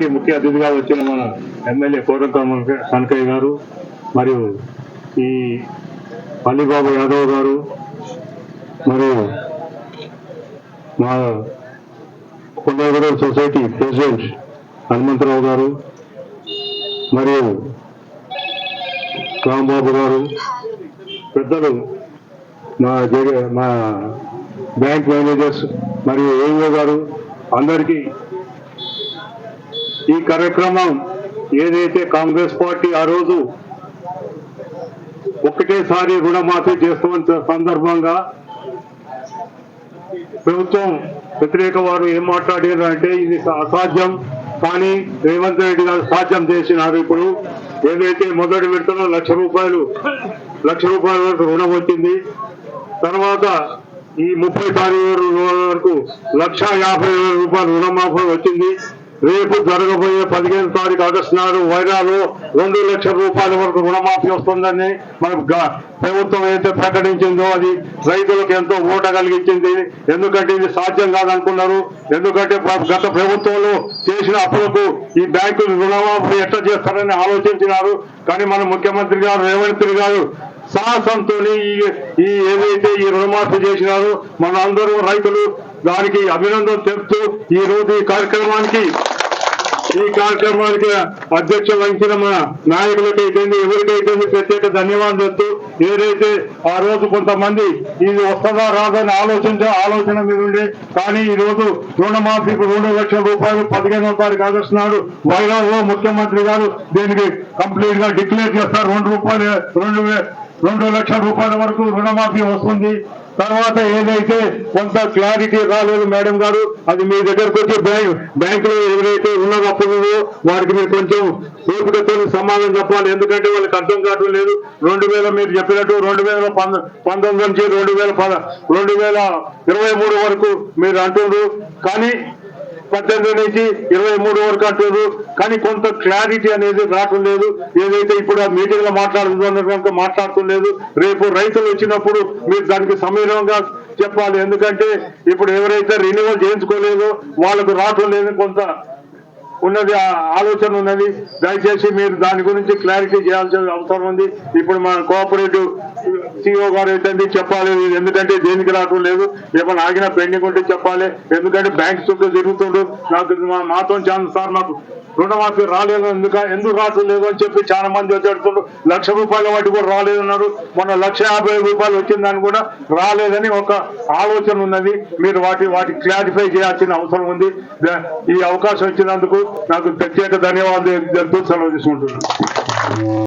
కార్యక్రమానికి ముఖ్య అతిథిగా వచ్చిన మన ఎమ్మెల్యే కోరం కనకయ్య గారు మరియు ఈ పల్లిబాబు యాదవ్ గారు మరియు మా కొండగూడెం సొసైటీ ప్రెసిడెంట్ హనుమంతరావు గారు మరియు రాంబాబు గారు పెద్దలు మా జగ మా బ్యాంక్ మేనేజర్స్ మరియు ఏఓ గారు అందరికీ ఈ కార్యక్రమం ఏదైతే కాంగ్రెస్ పార్టీ ఆ రోజు ఒకటేసారి రుణమాఫీ చేస్తున్న సందర్భంగా ప్రభుత్వం వ్యతిరేక వారు ఏం మాట్లాడారు అంటే ఇది అసాధ్యం కానీ రేవంత్ రెడ్డి గారు సాధ్యం చేసినారు ఇప్పుడు. ఏదైతే మొదటి విడతలో లక్ష రూపాయలు లక్ష రూపాయల వరకు రుణం వచ్చింది. తర్వాత ఈ ముప్పై తారీఖు వరకు లక్ష యాభై వేల రూపాయలు రుణమాఫీ వచ్చింది. రేపు జరగబోయే పదిహేను తారీఖు ఆగస్టు నాడు వైరాలో రెండు లక్షల రూపాయల వరకు రుణమాఫీ వస్తుందని మన ప్రభుత్వం ఏదైతే ప్రకటించిందో అది రైతులకు ఎంతో ఓట కలిగించింది. ఎందుకంటే ఇది సాధ్యం కాదనుకున్నారు. ఎందుకంటే గత ప్రభుత్వంలో చేసిన అప్పులకు ఈ బ్యాంకులు రుణమాఫీ ఎట్లా చేస్తారని ఆలోచించినారు. కానీ మన ముఖ్యమంత్రి గారు రేవంత్ గారు సాహసంతో ఈ ఈ ఏదైతే ఈ రుణమాఫీ చేసినారో మన అందరూ రైతులు దానికి అభినందన తెలుపుతూ ఈ రోజు ఈ కార్యక్రమానికి ఈ కార్యక్రమానికి అధ్యక్ష వహించిన మన అయితే ఎవరికైతే ప్రత్యేక ధన్యవాదాలు చెప్తూ ఏదైతే ఆ రోజు కొంతమంది ఇది వస్తుందా రాదని ఆలోచించే ఆలోచన మీద ఉండే. కానీ ఈ రోజు రుణమాఫీకి రెండు లక్షల రూపాయలు పదిహేనవ తారీఖు ఆగస్టు నాడు వైరాలో ముఖ్యమంత్రి గారు. దీనికి కంప్లీట్గా డిక్లేర్ చేస్తారు. రెండు రూపాయలు రెండు రెండు లక్షల రూపాయల వరకు రుణమాఫీ వస్తుంది. తర్వాత ఏదైతే కొంత క్లారిటీ రాలేదు మేడం గారు అది మీ దగ్గరకు వచ్చి బ్యాంక్ బ్యాంకులో ఎవరైతే ఉన్నారో అప్పుడు వారికి మీరు కొంచెం ఓపికతో సమాధానం చెప్పాలి. ఎందుకంటే వాళ్ళకి అర్థం కావడం లేదు. రెండు వేల మీరు చెప్పినట్టు రెండు వేల పంతొమ్మిది నుంచి రెండు వేల పద రెండు వేల ఇరవై మూడు వరకు మీరు అంటున్నారు కానీ పద్దెనిమిది నుంచి ఇరవై మూడు వరకు అంటున్నారు కానీ కొంత క్లారిటీ అనేది రావటం లేదు. ఏదైతే ఇప్పుడు ఆ మీటింగ్లో మాట్లాడుతున్నారు కనుక రేపు రైతులు వచ్చినప్పుడు మీరు దానికి సమీరంగా చెప్పాలి. ఎందుకంటే ఇప్పుడు ఎవరైతే రెన్యువల్ చేయించుకోలేదో వాళ్ళకు రావటం లేదు కొంత ఉన్నది ఆలోచన ఉన్నది. దయచేసి మీరు దాని గురించి క్లారిటీ చేయాల్సిన అవసరం ఉంది. ఇప్పుడు మన కోఆపరేటివ్ సిఓ గారు అయితే చెప్పాలి? ఎందుకంటే దేనికి రావడం లేదు. ఏమైనా ఆగిన పెండింగ్ ఉంటే చెప్పాలి. ఎందుకంటే బ్యాంక్ చుట్టూ తిరుగుతుండ్రు. నాకు మాతో చాలా సార్ నాకు రుణమాఫీ రాలేదు ఎందుక ఎందుకు రావడం లేదు అని చెప్పి చాలా మంది వచ్చేడుతుండ్రు లక్ష రూపాయల వాటి కూడా రాలేదన్నారు మొన్న లక్ష యాభై రూపాయలు వచ్చిందని కూడా రాలేదని ఒక ఆలోచన ఉన్నది. మీరు వాటి వాటి క్లారిఫై చేయాల్సిన అవసరం ఉంది. ఈ అవకాశం ఇచ్చినందుకు నాకు ప్రత్యేక ధన్యవాదాలు తెలుపుతూ సెలవు తీసుకుంటున్నాను.